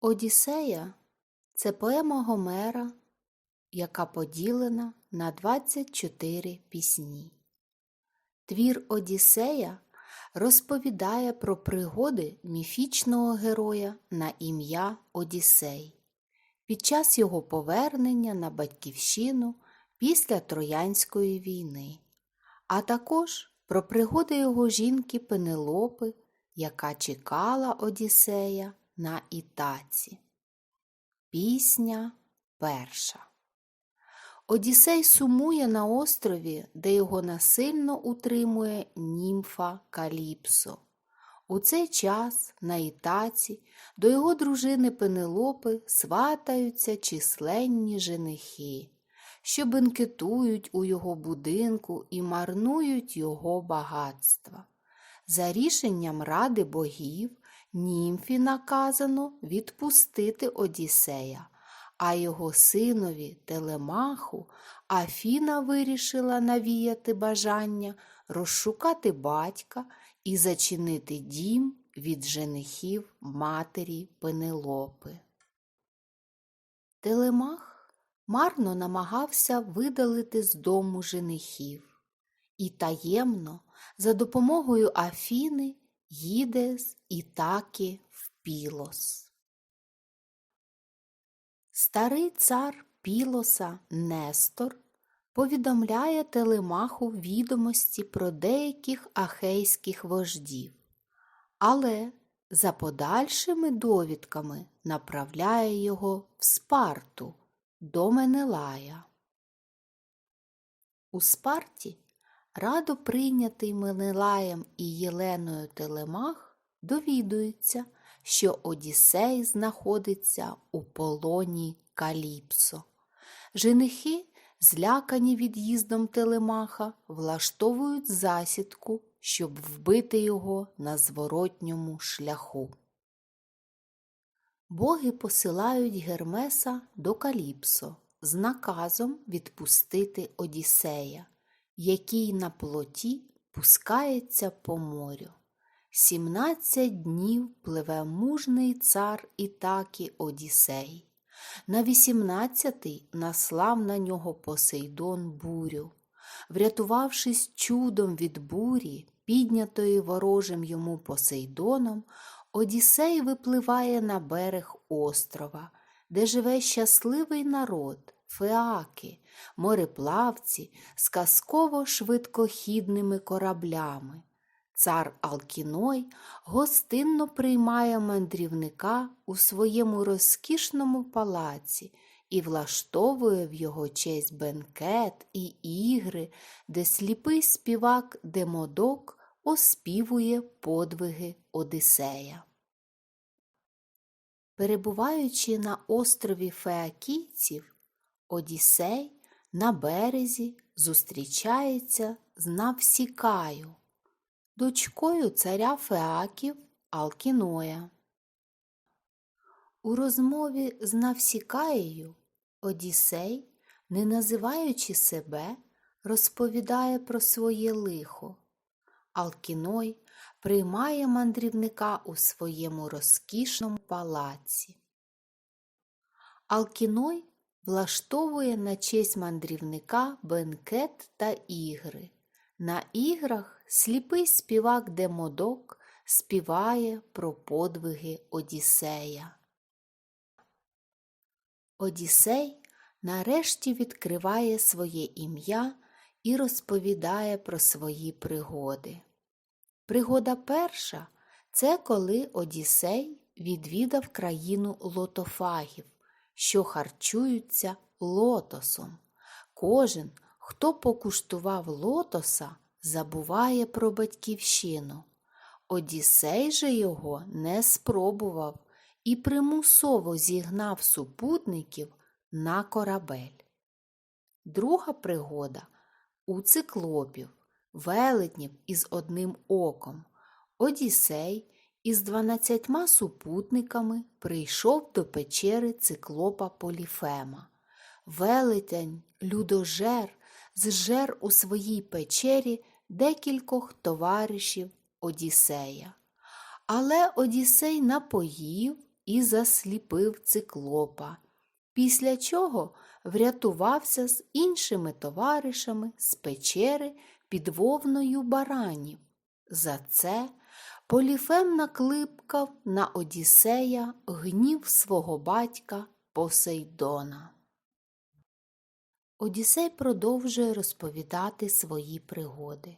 Одіссея це поема Гомера, яка поділена на 24 пісні. Твір Одіссея розповідає про пригоди міфічного героя на ім'я Одіссей під час його повернення на батьківщину після Троянської війни, а також про пригоди його жінки Пенелопи, яка чекала Одіссея на Ітаці. Пісня перша. Одіссей сумує на острові, де його насильно утримує німфа Каліпсо. У цей час на Ітаці до його дружини Пенелопи сватаються численні женихи, що бенкетують у його будинку і марнують його багатства. За рішенням ради богів німфі наказано відпустити Одіссея, а його синові Телемаху Афіна вирішила навіяти бажання розшукати батька і зачинити дім від женихів матері Пенелопи. Телемах марно намагався видалити з дому женихів і таємно за допомогою Афіни їде з Ітаки в Пілос. Старий цар Пілоса Нестор повідомляє Телемаху відомості про деяких ахейських вождів, але за подальшими довідками направляє його в Спарту до Менелая. У Спарті радо прийнятий Менелаєм і Єленою Телемах довідується, що Одіссей знаходиться у полоні Каліпсо. Женихи, злякані від'їздом Телемаха, влаштовують засідку, щоб вбити його на зворотньому шляху. Боги посилають Гермеса до Каліпсо з наказом відпустити Одіссея, який на плоті пускається по морю. Сімнадцять днів пливе мужний цар Ітакі Одіссей. На вісімнадцятий наслав на нього Посейдон бурю. Врятувавшись чудом від бурі, піднятої ворожим йому Посейдоном, Одіссей випливає на берег острова, де живе щасливий народ, феаки, мореплавці з казково швидкохідними кораблями. Цар Алкіной гостинно приймає мандрівника у своєму розкішному палаці і влаштовує в його честь бенкет і ігри, де сліпий співак Демодок оспівує подвиги Одисея. Перебуваючи на острові Феакійців, Одіссей на березі зустрічається з Навсікаю, дочкою царя Феаків Алкіноя. У розмові з Навсікаєю Одіссей, не називаючи себе, розповідає про своє лихо. Алкіной приймає мандрівника у своєму розкішному палаці. Алкіной влаштовує на честь мандрівника бенкет та ігри. На іграх сліпий співак Демодок співає про подвиги Одіссея. Одіссей нарешті відкриває своє ім'я і розповідає про свої пригоди. Пригода перша це коли Одіссей відвідав країну лотофагів, що харчуються лотосом. Кожен, хто покуштував лотоса, забуває про батьківщину. Одіссей же його не спробував і примусово зігнав супутників на корабель. Друга пригода у циклопів, велетнів із одним оком. Одіссей із дванадцятьма супутниками прийшов до печери циклопа Поліфема. Велетень, людожер, зжер у своїй печері декількох товаришів Одіссея. Але Одіссей напоїв і засліпив циклопа, після чого врятувався з іншими товаришами з печери під вовною баранів. За це Поліфем накликав на Одіссея гнів свого батька Посейдона. Одіссей продовжує розповідати свої пригоди.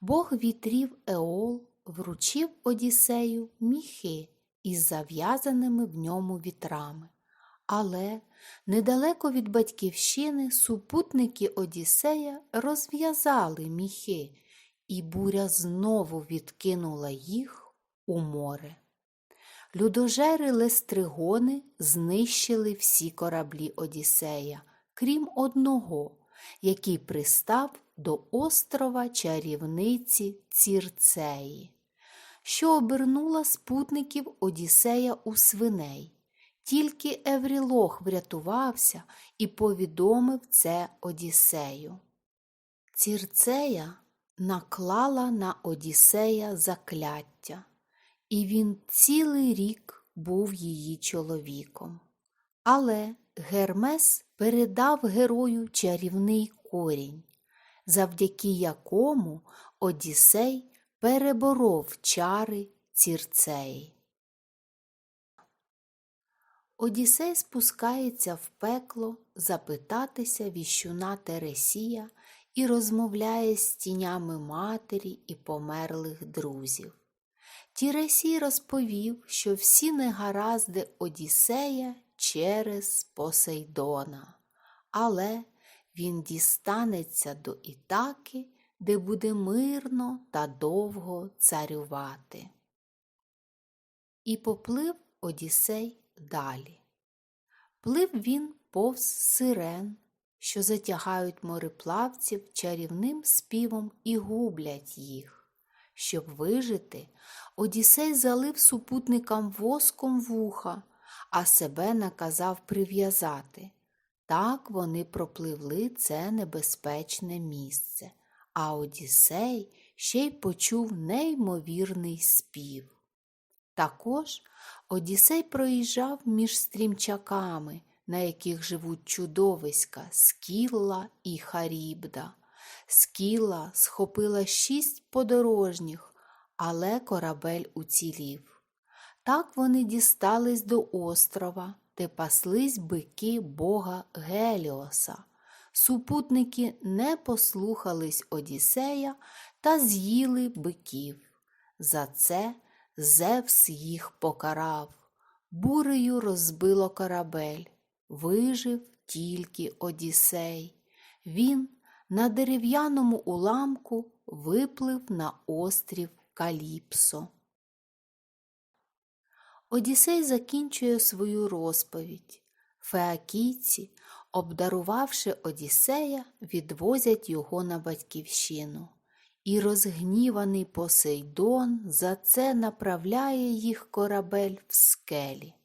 Бог вітрів Еол вручив Одіссею міхи із зав'язаними в ньому вітрами. Але недалеко від батьківщини супутники Одіссея розв'язали міхи, і буря знову відкинула їх у море. Людожери лестригони знищили всі кораблі Одіссея, крім одного, який пристав до острова чарівниці Цірцеї, що обернула спутників Одіссея у свиней. Тільки Еврілох врятувався і повідомив це Одіссею. Цірцея наклала на Одіссея закляття, і він цілий рік був її чоловіком. Але Гермес передав герою чарівний корінь, завдяки якому Одіссей переборов чари цірцеї. Одіссей спускається в пекло запитатися віщуна Тересія і розмовляє з тінями матері і померлих друзів. Тіресій розповів, що всі негаразди Одіссея через Посейдона, але він дістанеться до Ітаки, де буде мирно та довго царювати. І поплив Одіссей далі. Плив він повз сирен, що затягають мореплавців чарівним співом і гублять їх. Щоб вижити, Одіссей залив супутникам воском вуха, а себе наказав прив'язати. Так вони пропливли це небезпечне місце, а Одіссей ще й почув неймовірний спів. Також Одіссей проїжджав між стрімчаками, на яких живуть чудовиська Скілла і Харібда. Скілла схопила шість подорожніх, але корабель уцілів. Так вони дістались до острова, де паслись бики бога Геліоса. Супутники не послухались Одіссея та з'їли биків. За це Зевс їх покарав, бурею розбило корабель, вижив тільки Одіссей. Він на дерев'яному уламку виплив на острів Каліпсо. Одіссей закінчує свою розповідь. Феакійці, обдарувавши Одіссея, відвозять його на батьківщину. І розгніваний Посейдон за це направляє їх корабель в скелі.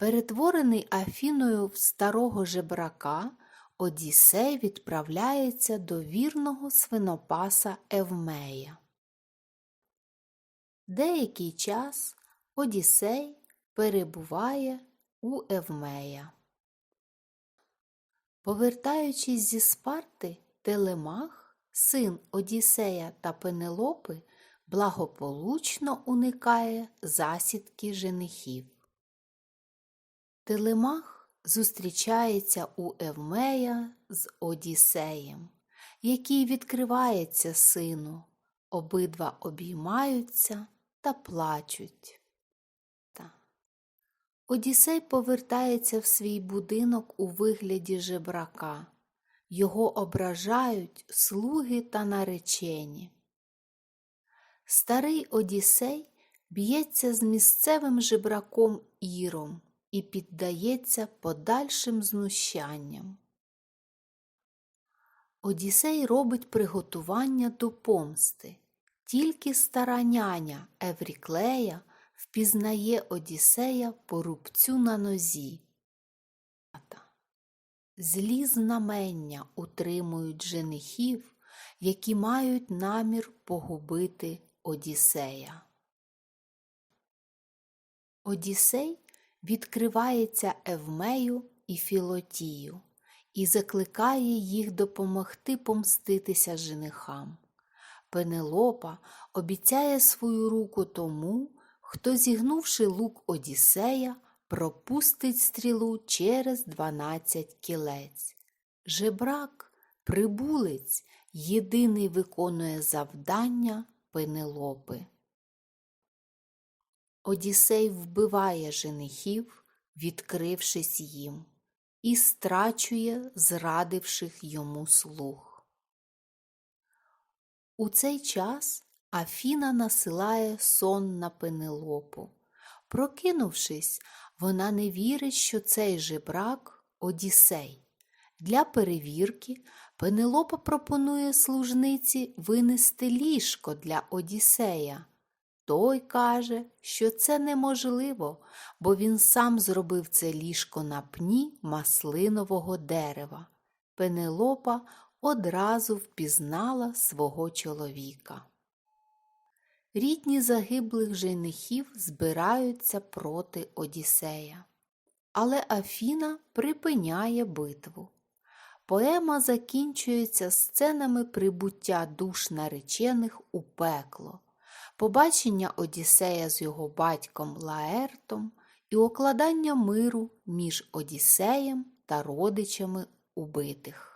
Перетворений Афіною в старого жебрака, Одіссей відправляється до вірного свинопаса Евмея. Деякий час Одіссей перебуває у Евмея. Повертаючись зі Спарти, Телемах, син Одіссея та Пенелопи, благополучно уникає засідки женихів. Телемах зустрічається у Евмея з Одіссеєм, який відкривається сину. Обидва обіймаються та плачуть. Одіссей повертається в свій будинок у вигляді жебрака. Його ображають слуги та наречені. Старий Одіссей б'ється з місцевим жебраком Іром і піддається подальшим знущанням. Одіссей робить приготування до помсти. Тільки стара няня Евріклея впізнає Одіссея по рубцю на нозі. Злі знамення утримують женихів, які мають намір погубити Одіссея. Одіссей відкривається Евмею і Філотію і закликає їх допомогти помститися женихам. Пенелопа обіцяє свою руку тому, хто, зігнувши лук Одіссея, пропустить стрілу через дванадцять кілець. Жебрак, прибулець, єдиний виконує завдання Пенелопи. Одіссей вбиває женихів, відкрившись їм, і страчує зрадивших йому слуг. У цей час Афіна насилає сон на Пенелопу. Прокинувшись, вона не вірить, що цей жебрак Одіссей. Для перевірки Пенелопа пропонує служниці винести ліжко для Одіссея. Той каже, що це неможливо, бо він сам зробив це ліжко на пні маслинового дерева. Пенелопа одразу впізнала свого чоловіка. Рідні загиблих женихів збираються проти Одіссея. Але Афіна припиняє битву. Поема закінчується сценами прибуття душ наречених у пекло, побачення Одіссея з його батьком Лаертом і укладання миру між Одіссеєм та родичами убитих.